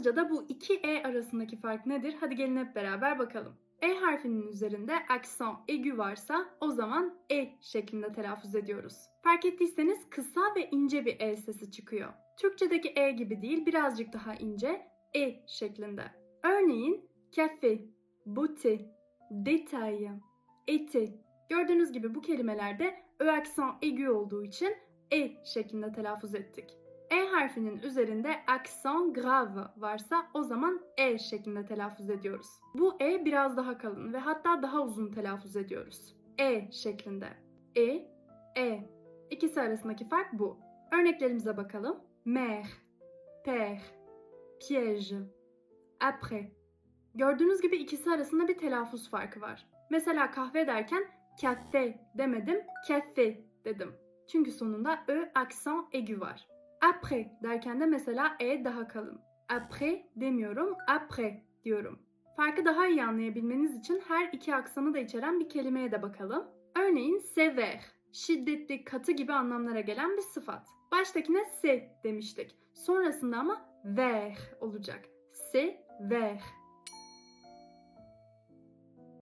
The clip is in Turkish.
Fransızca'da bu iki E arasındaki fark nedir? Hadi gelin hep beraber bakalım. E harfinin üzerinde aksan aigu varsa o zaman E şeklinde telaffuz ediyoruz. Fark ettiyseniz kısa ve ince bir E sesi çıkıyor. Türkçedeki E gibi değil birazcık daha ince E şeklinde. Örneğin café, beauté, détail, été. Gördüğünüz gibi bu kelimelerde Ö aksan aigu olduğu için E şeklinde telaffuz ettik. E harfinin üzerinde aksan grave varsa o zaman E şeklinde telaffuz ediyoruz. Bu E biraz daha kalın ve hatta daha uzun telaffuz ediyoruz. E şeklinde. E, E. İkisi arasındaki fark bu. Örneklerimize bakalım. Mère, père, piège, après. Gördüğünüz gibi ikisi arasında bir telaffuz farkı var. Mesela kahve derken café demedim, café dedim. Çünkü sonunda Ö aksan aigu var. Après derken de mesela E daha kalın. Après demiyorum, après diyorum. Farkı daha iyi anlayabilmeniz için her iki aksanı da içeren bir kelimeye de bakalım. Örneğin sévère, şiddetli, katı gibi anlamlara gelen bir sıfat. Baştakine se demiştik. Sonrasında ama ver olacak. Sévère.